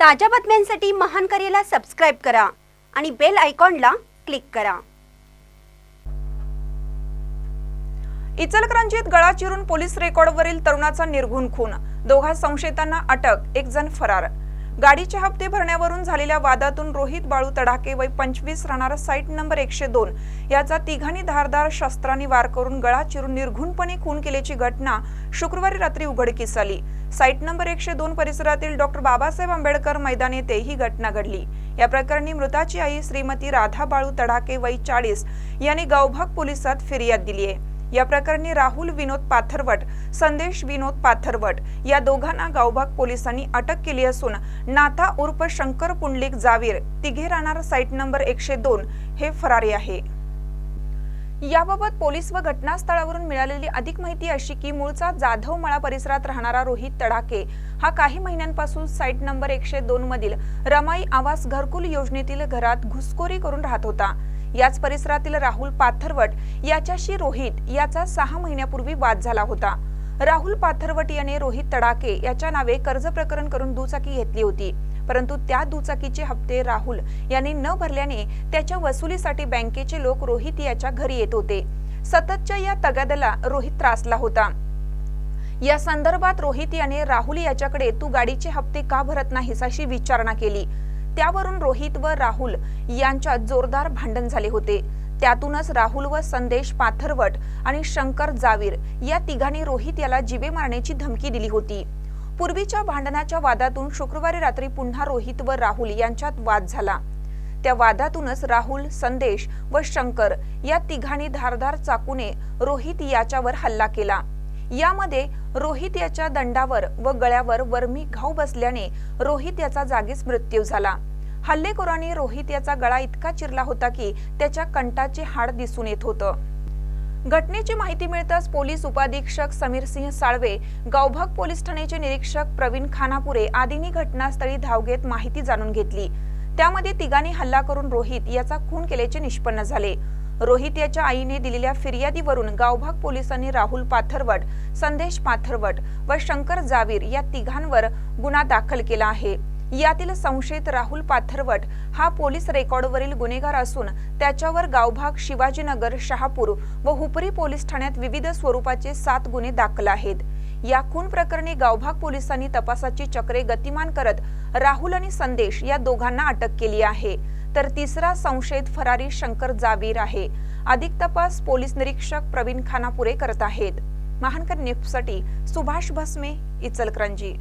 ताज्या बातम्यांसाठी महान करेला सबस्क्राईब करा आणि बेल आयकॉनला क्लिक करा. इचलकरंजीत गळा चिरून पोलीस रेकॉर्डवरील तरुणाचा निर्घुण खून. दोघा संशयितांना अटक एक जण फरार. गाडीचे हप्ते भरण्यावरून झालेल्या वादातून रोहित बाळू तडाके वय पंचवीस राहणार साईट नंबर एकशे दोन. याचा तिघांनी धारदार शस्त्रांनी वार करून गळा चिरून निर्घुणपणे खून केल्याची घटना शुक्रवारी रात्री उघडकीस आली. साईट नंबर एकशे दोन परिसरातील डॉक्टर बाबासाहेब आंबेडकर मैदान येथे ही घटना घडली. या प्रकरणी मृताची आई श्रीमती राधा बाळू तडाके वय चाळीस. यांनी गावभाग पोलिसात फिर्याद दिली आहे. या प्रकरणी राहुल विनोद पाथरवट संदेश विनोद पाथरवट या दोघांना गावभाग पोलिसांनी अटक केली असून नाथा उर्फ शंकर पुंडलिक जावीर तिघे राहणार साईट नंबर एकशे दोन हे फरारी आहे. याबाबत पोलीस व घटनास्थळावरून मिळालेली अधिक माहिती अशी की मूळचा जाधव मळा परिसरात राहणारा रोहित तडाके हा काही महिन्यांपासून साईट नंबर एकशे दोन मधील रमाई आवास घरकुल योजनेतील घरात घुसखोरी करून राहत होता. याच परिसरातील राहुल पाथरवट याच्याशी रोहित याचा सहा महिन्यापूर्वी वाद झाला होता. राहुल पाथरवट याने रोहित तडाके याच्या नावे कर्ज प्रकरण करून दुचाकी घेतली होती. परंतु त्या दुचाकीचे हप्ते राहुल यांनी न भरल्याने त्याच्या वसुलीसाठी बँकेचे लोक रोहित याच्या घरी येत होते. सततच्या या तगाद्याला रोहित त्रासला होता. या संदर्भात रोहित याने राहुल याच्याकडे तू गाडीचे हप्ते का भरत नाहीस? अशी विचारणा केली. त्यावरून रोहित व राहुल यांच्यात जोरदार भांडण झाले होते. त्यातूनच राहुल व संदेश पाथरवट आणि शंकर जावीर या तिघांनी रोहित याला जिवे मारण्याची धमकी दिली होती. पूर्वीच्या भांडणाच्या वादातून शुक्रवारी रात्री पुन्हा रोहित व राहुल यांच्यात वाद झाला. त्या वादातूनच राहुल संदेश व शंकर या तिघांनी धारधार चाकूने रोहित याच्यावर हल्ला केला. यामध्ये रोहित याच्या दंडावर व गळ्यावर वर्मी घाव बसल्याने रोहित याचा जागीच मृत्यू झाला. हल्लेखोरांनी रोहित याचा गळा इतका चिरला होता की त्याच्या कंटाचे हाड दिसून येत होतं. घटनेची माहिती मिळताच पोलीस उपाधीक्षक समीर सिंह साळवे गावभाग पोलीस ठाण्याचे निरीक्षक प्रवीण खानापुरे आदींनी घटनास्थळी धाव घेत माहिती जाणून घेतली. त्यामध्ये तिघांनी हल्ला करून रोहित याचा खून केल्याचे निष्पन्न झाले. रोहित याच्या आईने दिलेल्या फिर्यादीवरून गावभाग पोलिसांनी राहुल पाथरवट संदेश पाथरवट व शंकर जावीर या तिघांवर गुन्हा दाखल केला आहे. यातील संशयित राहुल पाथरवट हा पोलीस रेकॉर्डवरील गुन्हेगार असून त्याच्यावर गावभाग शिवाजीनगर शहापूर व हुपरी पोलीस ठाण्यात विविध स्वरूपाचे सात गुन्हे दाखल आहेत. या खून प्रकरणी गावभाग पोलिसांनी तपासाची चक्रे गतिमान करत राहुल आणि संदेश या दोघांना अटक केली आहे. तर तिसरा संशयित फरारी शंकर जावीर आहे. अधिक तपास पोलीस निरीक्षक प्रवीण खानापुरे करत आहेत. महानकर न्यूजसाठी सुभाष भस्मे इचलकरंजी.